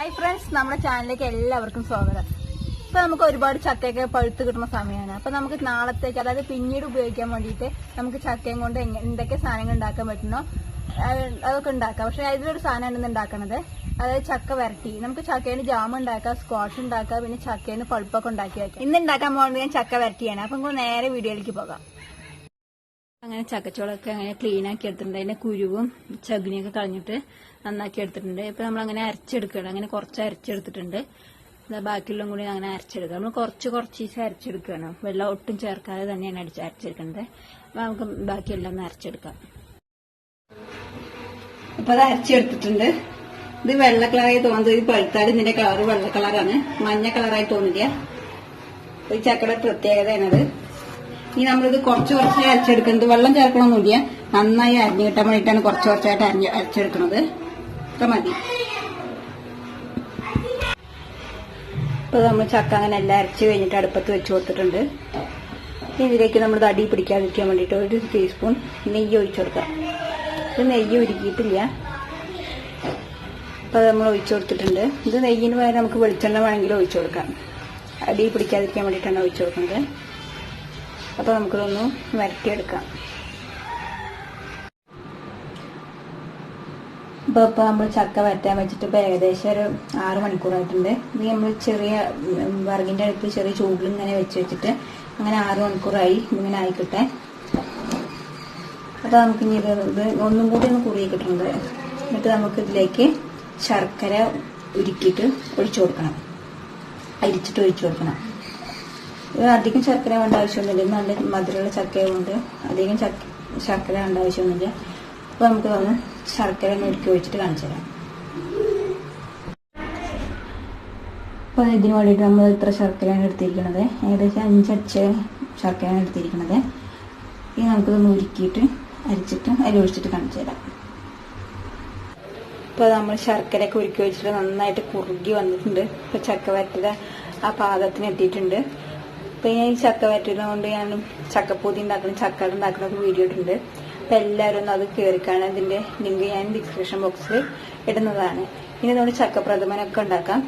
Hi friends നമ്മുടെ ചാനലിലേക്ക് എല്ലാവർക്കും സ്വാഗതം. ഇപ്പൊ നമുക്ക് ഒരുപാട് ചക്കയൊക്കെ പഴുത്ത് കിട്ടുന്ന സമയമാണ്. അപ്പൊ നമുക്ക് നാളത്തേക്ക് അതായത് പിന്നീട് ഉപയോഗിക്കാൻ വേണ്ടിയിട്ട് നമുക്ക് ചക്കയും കൊണ്ട് എന്തൊക്കെ സാധനങ്ങൾ ഉണ്ടാക്കാൻ പറ്റുന്നോ അതൊക്കെ ഉണ്ടാക്കാം. പക്ഷെ അതിലൊരു സാധനമാണ് ഇന്ന് ഉണ്ടാക്കണത്. അതായത് ചക്ക വരട്ടി. നമുക്ക് ചക്കേന് ജാം ഉണ്ടാക്കാം സ്ക്വാഷ് ഉണ്ടാക്കാം പിന്നെ ചക്കേന് പഴുപ്പൊക്കെ ഉണ്ടാക്കി വെക്കാം. ഇന്ന് ഉണ്ടാക്കാൻ പോകുന്നത് ഞാൻ ചക്ക വരട്ടിയാണ്. അപ്പൊ നമുക്ക് നേരെ വീഡിയോയിലേക്ക് പോകാം. അങ്ങനെ ചക്കച്ചോളൊക്കെ അങ്ങനെ ക്ലീൻ ആക്കി എടുത്തിട്ടുണ്ട്. അതിന്റെ കുരുവും ചകിനിയൊക്കെ കളഞ്ഞിട്ട് നന്നാക്കി എടുത്തിട്ടുണ്ട്. ഇപ്പൊ നമ്മൾ അങ്ങനെ അരച്ചെടുക്കണം അങ്ങനെ കുറച്ച് അരച്ചെടുത്തിട്ടുണ്ട്. ബാക്കിയുള്ള കൂടി അങ്ങനെ അരച്ചെടുക്കുക. നമ്മൾ കുറച്ച് കുറച്ച് ദിവസം അരച്ചെടുക്കുകയാണ്. വെള്ളം ഒട്ടും ചേർക്കാതെ തന്നെയാണ് അടിച്ച് അരച്ചെടുക്കേണ്ടത് അപ്പൊ നമുക്ക് ബാക്കിയെല്ലാം ഒന്ന് അരച്ചെടുക്കാം. അപ്പൊ അത് അരച്ചെടുത്തിട്ടുണ്ട്. ഇത് വെള്ള കളറായി തോന്നുന്നത്. ഇത് പഴുത്താൽ ഇതിന്റെ കളർ വെള്ള കളറാണ്. മഞ്ഞ കളറായി തോന്നില്ല. ഈ ചക്കയുടെ പ്രത്യേകതയാണത്. ഇനി നമ്മളിത് കുറച്ച് കുറച്ചായി അരച്ചെടുക്കുന്നത് വെള്ളം ചേർക്കണമെന്നില്ല നന്നായി അരിഞ്ഞു കിട്ടാൻ വേണ്ടിയിട്ടാണ് കുറച്ച് കുറച്ചായിട്ട് അരിഞ്ഞ് അരച്ചെടുക്കുന്നത് ഇത്ര മതി. ഇപ്പൊ നമ്മൾ ചക്ക അങ്ങനെ എല്ലാം അരച്ച് കഴിഞ്ഞിട്ട് അടുപ്പത്ത് വെച്ച് കൊടുത്തിട്ടുണ്ട്. ഇതിലേക്ക് നമ്മൾ തടി പിടിക്കാതിരിക്കാൻ വേണ്ടിയിട്ട് ഒരു ടീസ്പൂൺ നെയ്യ് ഒഴിച്ചു കൊടുക്കാം. ഇത് നെയ്യ് ഉരുക്കിയിട്ടില്ല. അപ്പൊ നമ്മൾ ഒഴിച്ചു കൊടുത്തിട്ടുണ്ട്. ഇത് നെയ്യിന് പകരം നമുക്ക് വെളിച്ചെണ്ണ വേണമെങ്കിൽ ഒഴിച്ചു കൊടുക്കാം. അടി പിടിക്കാതിരിക്കാൻ വേണ്ടിയിട്ടാണ് ഒഴിച്ചു കൊടുക്കുന്നത്. അപ്പൊ നമുക്കിതൊന്ന് വരട്ടിയെടുക്കാം. ഇപ്പൊ ഇപ്പൊ നമ്മൾ ചക്ക വരട്ടാൻ വെച്ചിട്ട് ഇപ്പൊ ഏകദേശം ഒരു ആറ് മണിക്കൂറായിട്ടുണ്ട് ഇത് നമ്മൾ ചെറിയ വറകിന്റെ അടുത്ത് ചെറിയ ചൂടിൽ ഇങ്ങനെ വെച്ച് വെച്ചിട്ട് അങ്ങനെ ആറ് മണിക്കൂറായി ഇങ്ങനെ ആയിക്കിട്ടെ. അപ്പോൾ നമുക്ക് ഇനി ഇത് ഒന്നും കൂടി ഒന്ന് കുറുകി കിട്ടുന്നത് എന്നിട്ട് നമുക്ക് ഇതിലേക്ക് ശർക്കര ഉരുക്കിയിട്ട് ഒഴിച്ചു കൊടുക്കണം. അരിച്ചിട്ട് ഒഴിച്ചു കൊടുക്കണം. അധികം ശർക്കര വേണ്ട ആവശ്യമൊന്നുമില്ല. നല്ല മധുരമുള്ള ചക്കയുണ്ട് അധികം ശർക്കര വേണ്ട ആവശ്യമൊന്നുമില്ല. അപ്പൊ നമുക്ക് ഒന്ന് ശർക്കര ഒരുക്കി ഒഴിച്ചിട്ട് കാണിച്ചു തരാം. അപ്പൊ ഇതിന് വേണ്ടിയിട്ട് നമ്മൾ ഇത്ര ശർക്കരയാണ് എടുത്തിരിക്കുന്നത് ഏകദേശം അഞ്ചച്ച് ശർക്കരയാണ് എടുത്തിരിക്കുന്നത് ഇനി നമുക്കിതൊന്ന് ഉരുക്കിയിട്ട് അരിച്ചിട്ട് അരി ഒഴിച്ചിട്ട് കാണിച്ചു തരാം. ഇപ്പൊ നമ്മൾ ശർക്കരയൊക്കെ ഉരുക്കി വെച്ചിട്ട് നന്നായിട്ട് കുറുകി വന്നിട്ടുണ്ട്. ഇപ്പൊ ചക്ക വരട്ടിയുടെ ആ പാകത്തിന് എത്തിയിട്ടുണ്ട്. ഇപ്പൊ ഞാൻ ചക്ക വരട്ടിയത് കൊണ്ട് ഞാൻ ചക്കപ്പൂതി ഉണ്ടാക്കുന്ന ചക്കട ഉണ്ടാക്കുന്ന വീഡിയോ ഇട്ടുണ്ട് അപ്പൊ എല്ലാവരും ഒന്ന് അത് കയറിക്കാണ് അതിന്റെ ലിങ്ക് ഞാൻ ഡിസ്ക്രിപ്ഷൻ ബോക്സിൽ ഇടുന്നതാണ്. ഇനി നമ്മൾ ചക്കപ്രഥമനൊക്കെ ഉണ്ടാക്കാം.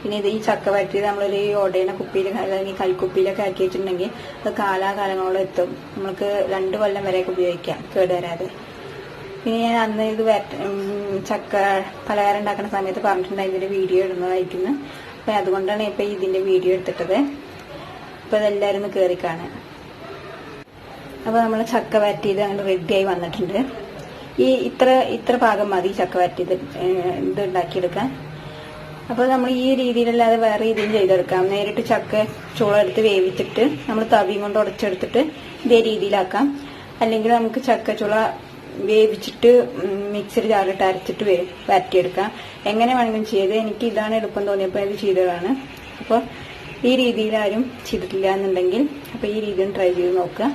പിന്നെ ഇത് ഈ ചക്ക വരട്ടി നമ്മളൊരു ഓടയണ കുപ്പിയിൽ അല്ലെങ്കിൽ കൽക്കുപ്പിയിലൊക്കെ ആക്കി വെച്ചിട്ടുണ്ടെങ്കിൽ അത് കാലാകാലങ്ങളോളം എത്തും. നമുക്ക് രണ്ട് കൊല്ലം വരെയൊക്കെ ഉപയോഗിക്കാം കേടുവരാതെ. പിന്നെ ഞാൻ അന്ന് ഇത് ചക്ക പലഹാരം ഉണ്ടാക്കുന്ന സമയത്ത് പറഞ്ഞിട്ടുണ്ടായി ഇതിന്റെ വീഡിയോ ഇടുന്നതായിരിക്കുന്നു അപ്പൊ അതുകൊണ്ടാണ് ഇപ്പൊ ഇതിന്റെ വീഡിയോ എടുത്തിട്ടത്. അപ്പൊ ഇതെല്ലാരും ഒന്ന് കേറി കാണാൻ. അപ്പൊ നമ്മൾ ചക്ക വരട്ടിയത് അങ്ങനെ റെഡിയായി വന്നിട്ടുണ്ട്. ഈ ഇത്ര ഇത്ര ഭാഗം മതി ചക്ക വരട്ടിയത് ഇത് ഉണ്ടാക്കിയെടുക്കാൻ. അപ്പൊ നമ്മൾ ഈ രീതിയിലല്ലാതെ വേറെ രീതിയിൽ ചെയ്തെടുക്കാം. നേരിട്ട് ചക്ക ചുള എടുത്ത് വേവിച്ചിട്ട് നമ്മൾ തവിയും കൊണ്ട് ഉടച്ചെടുത്തിട്ട് ഇതേ രീതിയിലാക്കാം. അല്ലെങ്കിൽ നമുക്ക് ചക്ക ചുള വേവിച്ചിട്ട് മിക്സർ ജാറിട്ട് അരച്ചിട്ട് വരും വരട്ടിയെടുക്കാം. എങ്ങനെ വേണമെങ്കിലും ചെയ്ത് എനിക്ക് ഇതാണ് എളുപ്പം തോന്നിയപ്പോൾ ഇത് ചെയ്തതാണ്. അപ്പോൾ ഈ രീതിയിൽ ആരും ചെയ്തിട്ടില്ല എന്നുണ്ടെങ്കിൽ അപ്പോൾ ഈ രീതിയിൽ ട്രൈ ചെയ്ത് നോക്കുക.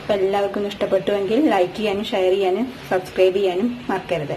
അപ്പോൾ എല്ലാവർക്കും ഇഷ്ടപ്പെട്ടുവെങ്കിൽ ലൈക്ക് ചെയ്യാനും ഷെയർ ചെയ്യാനും സബ്സ്ക്രൈബ് ചെയ്യാനും മറക്കരുത്.